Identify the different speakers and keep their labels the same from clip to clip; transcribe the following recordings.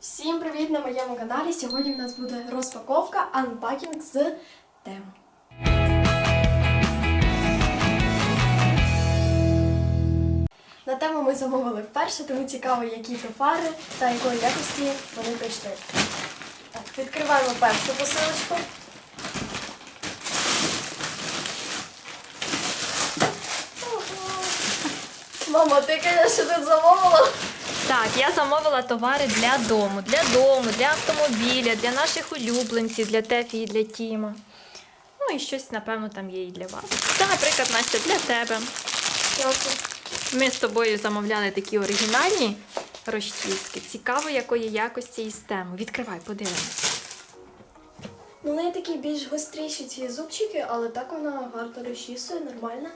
Speaker 1: Всім привіт на моєму каналі. Сьогодні в нас буде розпаковка, анпакінг з тем. На тему ми замовили вперше, тому цікаво, які товари та якої якості вони прийшли. Відкриваємо першу посилочку. Ого. Мама, ти, звісно, тут замовила.
Speaker 2: Так, я замовила товари для дому, для дому, для автомобіля, для наших улюбленців, для Тефі і для Тіма. Ну і щось, напевно, там є і для вас. Це, наприклад, Настя, для тебе.
Speaker 1: Дякую.
Speaker 2: Ми з тобою замовляли такі оригінальні розчіски. Цікаво, якої якості і стему. Відкривай, подивимось.
Speaker 1: Ну, неї такі більш гостріші ці зубчики, але так вона гарно розчісує, нормально.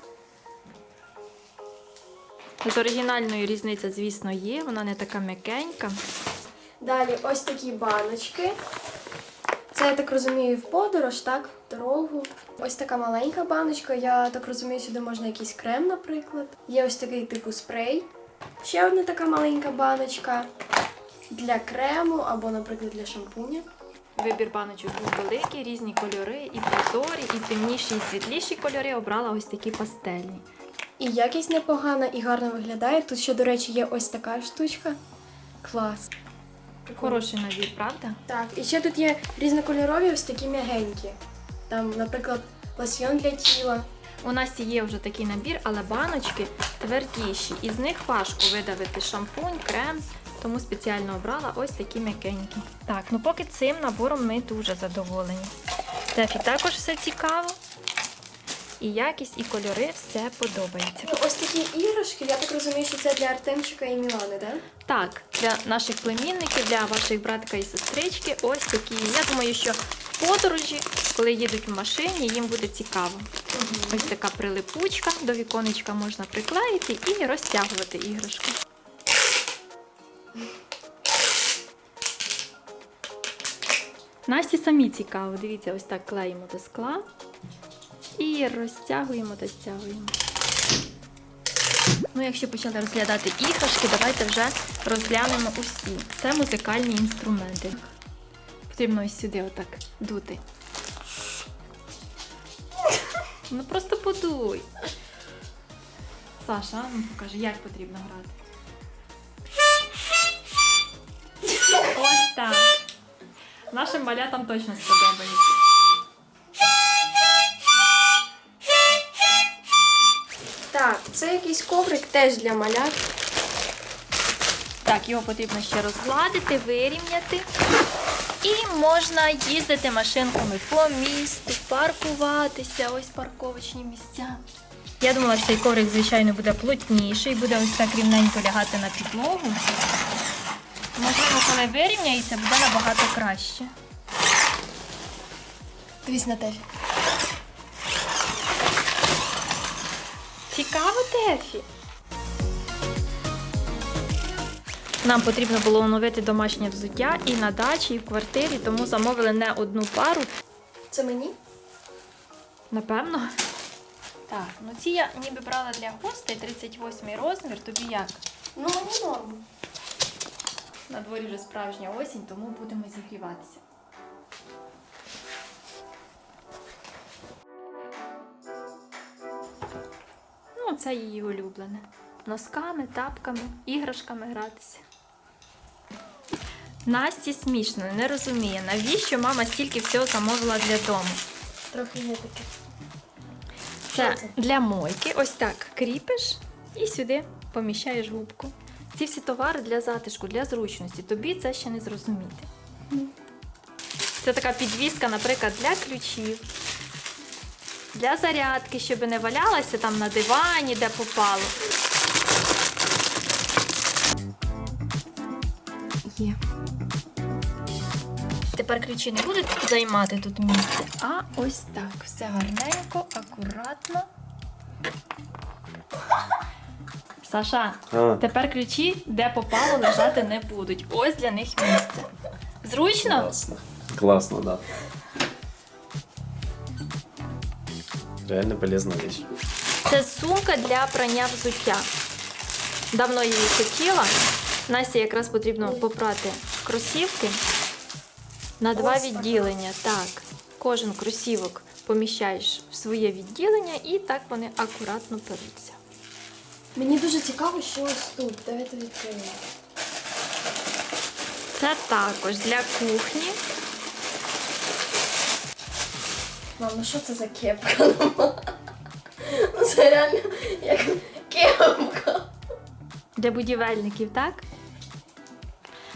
Speaker 2: З оригінальною різниця, звісно, є. Вона не така м'якенька.
Speaker 1: Далі ось такі баночки. Це, я так розумію, в подорож, так? В дорогу. Ось така маленька баночка. Я так розумію, сюди можна якийсь крем, наприклад. Є ось такий типу спрей. Ще одна така маленька баночка для крему або, наприклад, для шампуня.
Speaker 2: Вибір баночок був великий, різні кольори, і прозорі, і темніші, і світліші кольори. Обрала ось такі пастельні.
Speaker 1: І якість непогана, і гарно виглядає. Тут ще, до речі, є ось така штучка. Клас.
Speaker 2: Хороший набір, правда?
Speaker 1: Так, і ще тут є різнокольорові ось такі м'ягенькі. Там, наприклад, лосьйон для тіла.
Speaker 2: У нас є вже такий набір, але баночки твердіші. Із них важко видавити шампунь, крем, тому спеціально обрала ось такі м'якенькі. Так, ну поки цим набором ми дуже задоволені. Тефі також все цікаво. І якість, і кольори все подобається.
Speaker 1: Ну, ось такі іграшки, я так розумію, що це для Артемчика і Мілани, так?
Speaker 2: Так, для наших племінників, для ваших братика і сестрички, ось такі. Я думаю, що в подорожі, коли їдуть в машині, їм буде цікаво. Ось така прилипучка, до віконечка можна приклеїти і розтягувати іграшку. Насті самі цікаво. Дивіться, ось так клеїмо до скла і розтягуємо та стягуємо. Ну, якщо почали розглядати іграшки, давайте вже розглянемо усі. Це музикальні інструменти. Потрібно ось сюди отак дути. Ну просто подуй. Саша, ну покажи, як потрібно грати. Ось так. Нашим малятам точно сподобається.
Speaker 1: Це якийсь коврик теж для малят.
Speaker 2: Так, його потрібно ще розгладити, вирівняти. І можна їздити машинками по місту, паркуватися, ось парковочні місця. Я думала, що цей коврик, звичайно, буде плотніший, буде ось так рівненько лягати на підлогу. Можливо, коли вирівняється, буде набагато краще.
Speaker 1: Дивись на Тефі.
Speaker 2: Цікаво, Тефі. Нам потрібно було оновити домашнє взуття і на дачі, і в квартирі, тому замовили не одну пару,
Speaker 1: Це мені?
Speaker 2: Напевно. Так, ну ці я ніби брала для гостей 38 розмір. Тобі як?
Speaker 1: Ну, мені норм.
Speaker 2: На дворі вже справжня осінь, тому будемо зігріватися. Ну, це її улюблене. Носками, тапками, іграшками гратися. Насті смішно, не розуміє, навіщо мама стільки всього замовила для дому.
Speaker 1: Трохи є таке.
Speaker 2: Це
Speaker 1: це?
Speaker 2: для мойки. Ось так кріпиш і сюди поміщаєш губку. Ці всі товари для затишку, для зручності. Тобі це ще не зрозуміти. Це така підвіска, наприклад, для ключів, для зарядки, щоб не валялася там на дивані, де попало. Є. Тепер ключі не будуть займати тут місце, а ось так. Все гарненько, акуратно. Саша,
Speaker 3: А.
Speaker 2: тепер ключі, де попало, лежати не будуть. Ось для них місце. Зручно?
Speaker 3: Классно. Классно, да. Реально полезная вещь.
Speaker 2: Це сумка для прання взуття. Давно її хотіла. Насі якраз потрібно попрати кросівки на два відділення. Так, кожен кросівок поміщаєш в своє відділення і так вони акуратно перуться.
Speaker 1: Мені дуже цікаво, що ось тут. Давайте відкриємо.
Speaker 2: Це також для кухні.
Speaker 1: Мам, ну що це за кепка? Ну це реально як кепка.
Speaker 2: Для будівельників, так?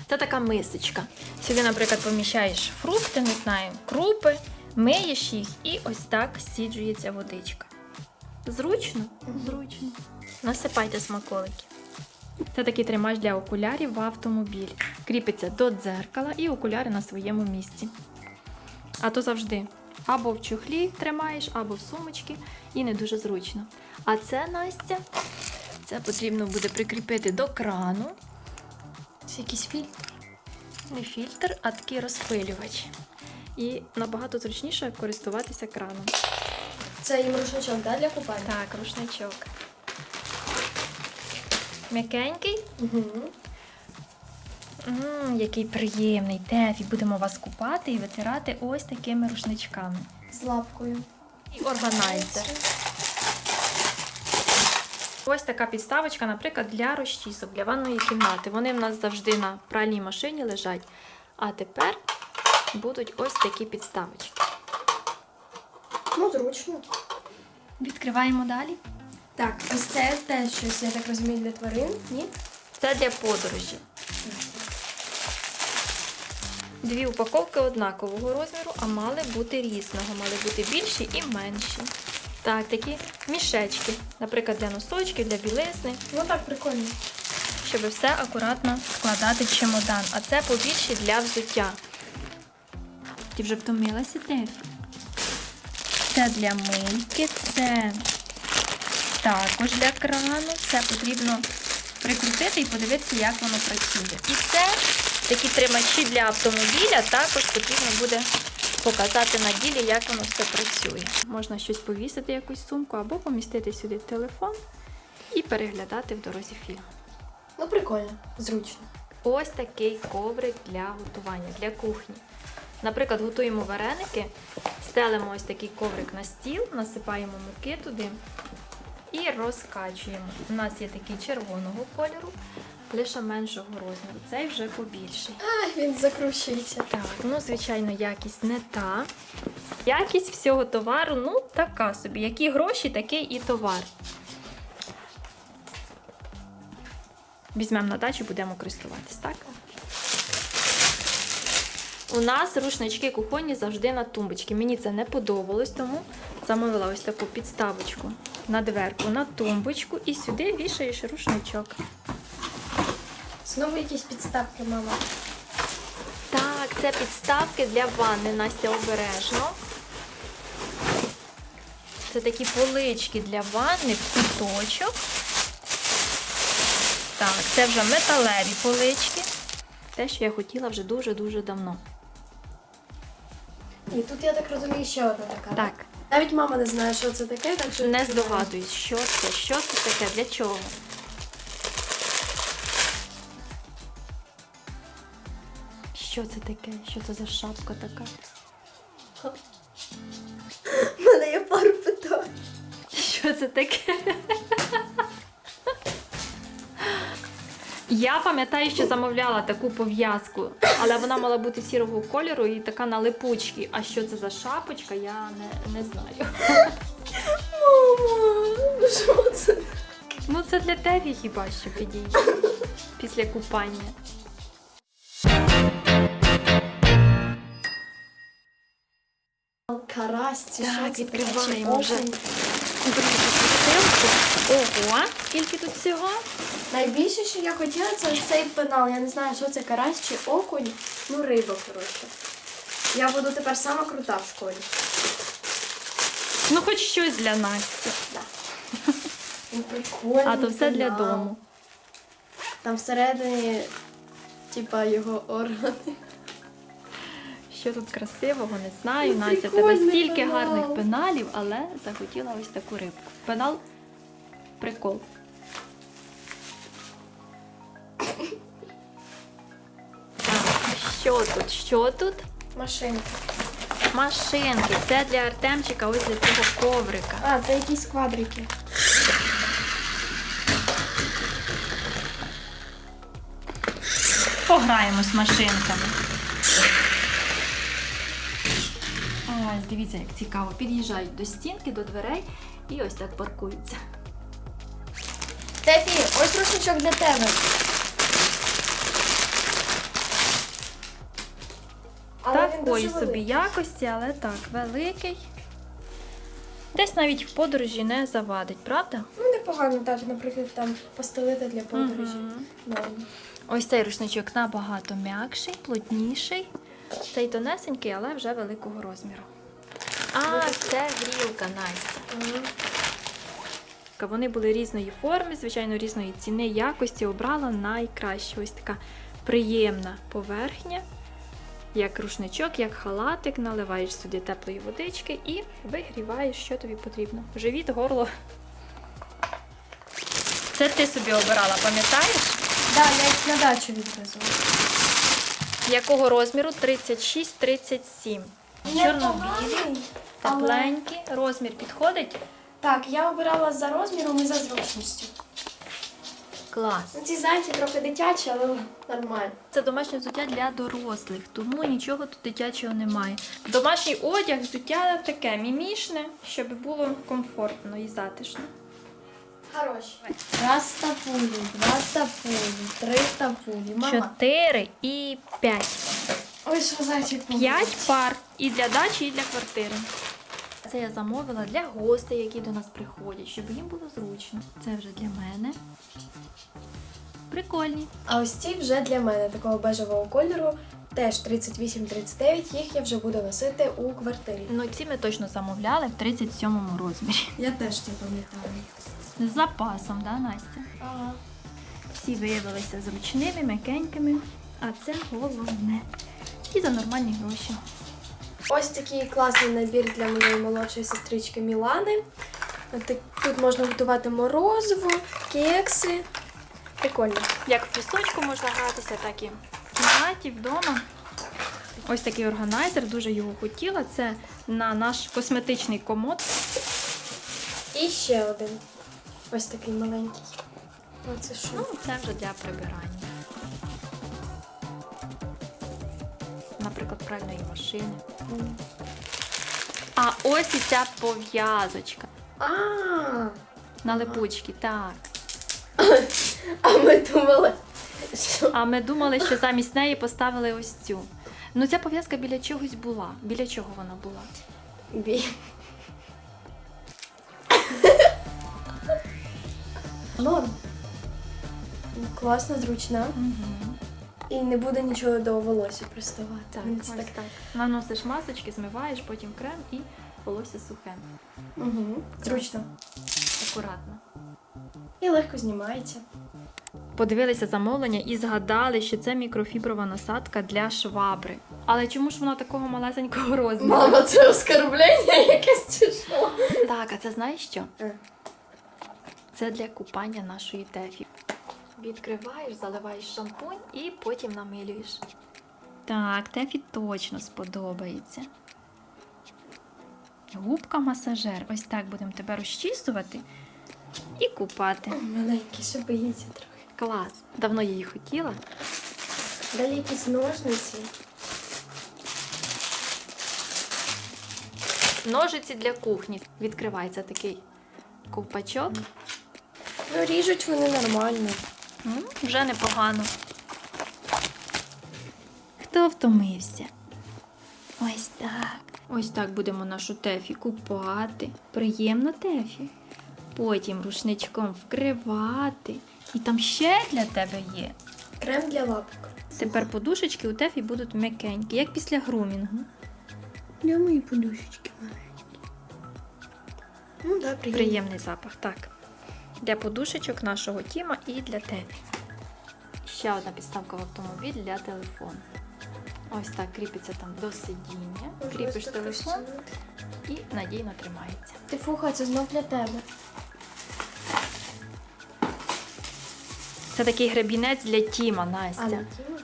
Speaker 2: Це така мисочка. Сюди, наприклад, поміщаєш фрукти, не знаю, крупи, миєш їх і ось так сіджується водичка. Зручно? Зручно. Насипайте смаколики. Це такий тримач для окулярів в автомобіль. Кріпиться до дзеркала і окуляри на своєму місці. А то завжди або в чохлі тримаєш, або в сумочці, і не дуже зручно. А це Настя. Це потрібно буде прикріпити до крану.
Speaker 1: Це якийсь фільтр.
Speaker 2: Не фільтр, а такий розпилювач. І набагато зручніше користуватися краном.
Speaker 1: Це їм рушничок, да, для купання?
Speaker 2: Так, рушничок. М'якенький.
Speaker 1: Угу.
Speaker 2: Мм, який приємний тефі. Будемо вас купати і витирати ось такими рушничками.
Speaker 1: З лапкою.
Speaker 2: І органайзер. Ось така підставочка, наприклад, для розчісок, для ванної кімнати. Вони в нас завжди на пральній машині лежать. А тепер будуть ось такі підставочки.
Speaker 1: Ну, зручно.
Speaker 2: Відкриваємо далі.
Speaker 1: Так, ось це теж щось, я так розумію, для тварин, ні?
Speaker 2: Це для подорожі. Дві упаковки однакового розміру, а мали бути різного. Мали бути більші і менші. Так, такі мішечки, наприклад, для носочків, для білизни,
Speaker 1: Ну так, прикольно.
Speaker 2: щоб все акуратно складати в чемодан. А це побільші для взуття. Ти вже втомилася, Тефі? Це для мийки, це також для крану. Це потрібно прикрутити і подивитися, як воно працює. І це такі тримачі для автомобіля. Також потрібно буде показати на ділі, як воно все працює. Можна щось повісити, якусь сумку, або помістити сюди телефон і переглядати в дорозі фільм.
Speaker 1: Ну, прикольно, зручно.
Speaker 2: Ось такий коврик для готування, для кухні. Наприклад, готуємо вареники, стелимо ось такий коврик на стіл, насипаємо муки туди і розкачуємо. У нас є такий червоного кольору, лише меншого розміру. Цей вже побільший.
Speaker 1: А, він закручується.
Speaker 2: Так, ну звичайно, якість не та. Якість всього товару, ну, така собі. Які гроші, такий і товар. Візьмемо на дачу, будемо користуватись, так? У нас рушнички кухонні завжди на тумбочці. Мені це не подобалось, тому замовила ось таку підставочку на дверку, на тумбочку і сюди вішаєш рушничок.
Speaker 1: Знову якісь підставки, мама.
Speaker 2: Так, це підставки для ванни, Настя обережно. Це такі полички для ванни в куточок. Так, це вже металеві полички. Те, що я хотіла вже дуже-дуже давно.
Speaker 1: І тут, я так розумію, ще одна така.
Speaker 2: Так,
Speaker 1: Навіть мама не знає, що це таке, так що
Speaker 2: не здогадуюсь, що це, що це таке, для чого. Що це таке? Що це за шапка така?
Speaker 1: У мене є пару питань.
Speaker 2: Що це таке? Я пам'ятаю, що замовляла таку пов'язку, але вона мала бути сірого кольору і така на липучці. А що це за шапочка, я не, не знаю.
Speaker 1: Мама, ну що це?
Speaker 2: Ну, це для тебе хіба що підійде після купання.
Speaker 1: Карась, ці
Speaker 2: Так, відкриваємо вже. Другу посилку. Ого, скільки тут всього?
Speaker 1: Найбільше, що я хотіла, це цей пенал. Я не знаю, що це карась чи окунь. Ну, риба, коротше. Я буду тепер сама крута в школі.
Speaker 2: Ну, хоч щось для Насті.
Speaker 1: Він прикольний.
Speaker 2: А то все для
Speaker 1: пенал.
Speaker 2: дому.
Speaker 1: Там всередині, типа, його органи.
Speaker 2: Що тут красивого, не знаю.
Speaker 1: Ну,
Speaker 2: Настя, тебе стільки
Speaker 1: пенал.
Speaker 2: гарних пеналів, але захотіла ось таку рибку. Пенал прикол. Так, Що тут? Що тут?
Speaker 1: Машинка.
Speaker 2: Машинки. Це для Артемчика, ось для цього коврика.
Speaker 1: А, це якісь квадрики.
Speaker 2: Пограємо з машинками. Ось, дивіться, як цікаво. Під'їжджають до стінки, до дверей і ось так паркуються.
Speaker 1: Тефі, ось рушничок для тебе.
Speaker 2: Такої собі якості, але так, великий. Десь навіть в подорожі не завадить, правда?
Speaker 1: Ну, непогано так, наприклад, там постелити для подорожі. Норм.
Speaker 2: Ось цей рушничок набагато м'якший, плотніший. Цей тонесенький, але вже великого розміру. А, це грілка Настя. Вони були різної форми, звичайно, різної ціни, якості. Обрала найкраще. Ось така приємна поверхня, як рушничок, як халатик. Наливаєш сюди теплої водички і вигріваєш, що тобі потрібно. Живіт, горло. Це ти собі обирала, пам'ятаєш?
Speaker 1: Да, я їх на дачу відвезу.
Speaker 2: Якого розміру? 36-37. Чорно-білі,
Speaker 1: але-
Speaker 2: тепленькі. Розмір підходить?
Speaker 1: Так, я обирала за розміром і за зручністю.
Speaker 2: Клас.
Speaker 1: Ну, Ці зайці трохи дитячі, але нормально.
Speaker 2: Це домашнє взуття для дорослих, тому нічого тут дитячого немає. Домашній одяг, взуття таке мімішне, щоб було комфортно і затишно.
Speaker 1: Хороші. Раз тапулі, два тапулі, три тапулі. Мама.
Speaker 2: Чотири і п'ять. П'ять пар і для дачі, і для квартири. Це я замовила для гостей, які до нас приходять, щоб їм було зручно. Це вже для мене. Прикольні.
Speaker 1: А ось ці вже для мене такого бежевого кольору. Теж 38-39, їх я вже буду носити у квартирі.
Speaker 2: Ну ці ми точно замовляли в 37-му розмірі.
Speaker 1: Я теж це пам'ятаю.
Speaker 2: З запасом, да, Настя?
Speaker 1: Ага.
Speaker 2: Всі виявилися зручними, м'якенькими, а це головне. І за нормальні гроші.
Speaker 1: Ось такий класний набір для моєї молодшої сестрички Мілани. Тут можна готувати морозиво, кекси. Прикольно.
Speaker 2: Як в пісочку можна гратися, так і в кімнаті, вдома. Ось такий органайзер, дуже його хотіла. Це на наш косметичний комод.
Speaker 1: І ще один. Ось такий маленький. Оце що?
Speaker 2: Ну, це вже для прибирання. Пральної машини. А ось і ця пов'язочка.
Speaker 1: А,
Speaker 2: На липучки, так.
Speaker 1: а ми думали, що
Speaker 2: А ми думали, що замість неї поставили ось цю. Ну, ця пов'язка біля чогось була. Біля чого вона була?
Speaker 1: бі. Норм. Класно, зручна.
Speaker 2: Угу.
Speaker 1: І не буде нічого до волосся приставати.
Speaker 2: Так, ось так.
Speaker 1: так.
Speaker 2: Наносиш масочки, змиваєш, потім крем і волосся сухе.
Speaker 1: Угу. Зручно.
Speaker 2: Акуратно.
Speaker 1: І легко знімається.
Speaker 2: Подивилися замовлення і згадали, що це мікрофіброва насадка для швабри. Але чому ж вона такого малесенького розміру?
Speaker 1: Мама, це оскорблення якесь чи що?
Speaker 2: Так, а це знаєш що?
Speaker 1: Е.
Speaker 2: Це для купання нашої тефі. Відкриваєш, заливаєш шампунь і потім намилюєш. Так, тефі точно сподобається. Губка масажер. Ось так будемо тебе розчісувати і купати.
Speaker 1: Маленький, ще боїться трохи.
Speaker 2: Клас. Давно її хотіла.
Speaker 1: Далі якісь ножниці.
Speaker 2: Ножиці для кухні. Відкривається такий ковпачок.
Speaker 1: Ну, ріжуть вони нормально.
Speaker 2: М, Вже непогано. Хто втомився? Ось так. Ось так будемо нашу тефі купати. Приємно тефі. Потім рушничком вкривати. І там ще для тебе є.
Speaker 1: Крем для лапок.
Speaker 2: Тепер подушечки у тефі будуть м'якенькі, як після грумінгу.
Speaker 1: Для мої подушечки маленькі. Ну, да, приємно.
Speaker 2: Приємний запах, так. Для подушечок нашого Тіма і для тебе. Ще одна підставка в автомобіль для телефону. Ось так кріпиться там до сидіння. Кріпиш телефон і надійно тримається.
Speaker 1: Ти фуха, це знов для тебе.
Speaker 2: Це такий гребінець для Тіма,
Speaker 1: А,
Speaker 2: Настя.
Speaker 1: Тіма?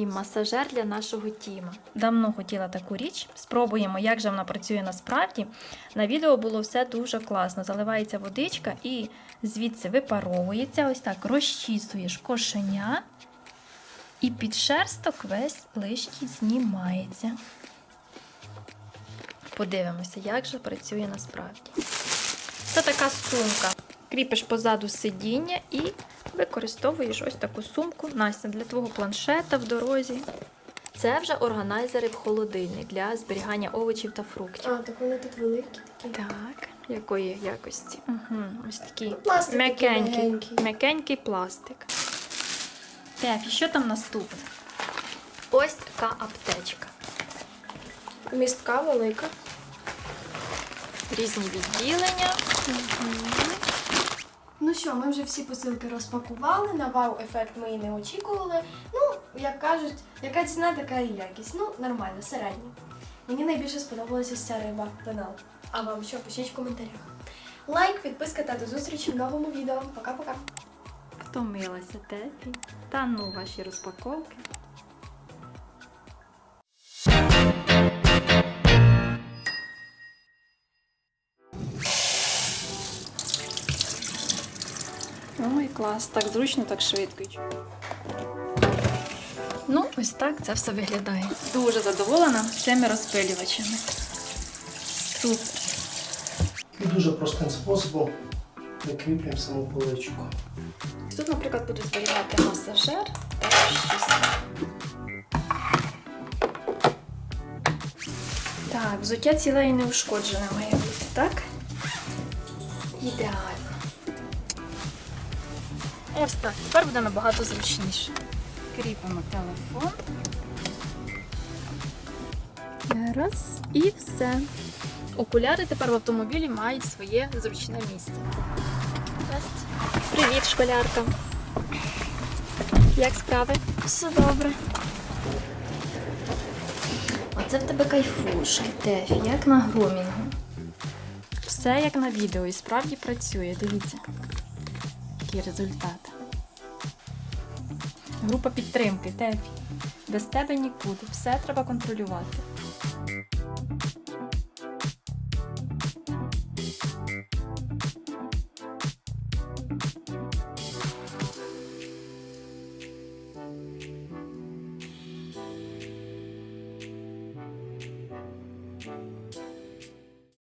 Speaker 2: Такий масажер для нашого тіма. Давно хотіла таку річ. Спробуємо, як же вона працює насправді. На відео було все дуже класно. Заливається водичка і звідси випаровується. Ось так розчісуєш кошеня. І підшерсток весь лишній знімається. Подивимося, як же працює насправді. Це така сумка. Кріпиш позаду сидіння і використовуєш ось таку сумку Настя для твого планшета в дорозі. Це вже органайзери в холодильник для зберігання овочів та фруктів.
Speaker 1: А, так вони тут великі такі.
Speaker 2: Так, якої якості? Угу, ось такий м'якенький, пластик. Тефі, що там наступне? Ось така аптечка.
Speaker 1: Містка велика.
Speaker 2: Різні відділення.
Speaker 1: Ну що, ми вже всі посилки розпакували. На вау-ефект ми і не очікували. Ну, як кажуть, яка ціна, така і якість. Ну, нормально, середньо. Мені найбільше сподобалася ця риба пенал. А вам що, пишіть в коментарях. Лайк, підписка та до зустрічі в новому відео. Пока-пока.
Speaker 2: Втомилася Тефі. Та ну ваші розпаковки. Ой, клас, так зручно, так швидко. Ну, ось так це все виглядає. Дуже задоволена цими розпилювачами. Супер.
Speaker 4: І дуже простим способом прикріплюємо саму поличку.
Speaker 2: Тут, наприклад, буду зберігати масажер та розчісник. Так, взуття ціле і неушкоджене має бути, так? Ідеально. Ось так, тепер буде набагато зручніше. Кріпимо телефон. Раз і все. Окуляри тепер в автомобілі мають своє зручне місце. Привіт, школярка. Як справи? Все добре. Оце в тебе кайфушки, Тефі, як на грумінгу. Все як на відео і справді працює. Дивіться. Який результат. Група підтримки, Тефі. Без тебе нікуди. Все треба контролювати.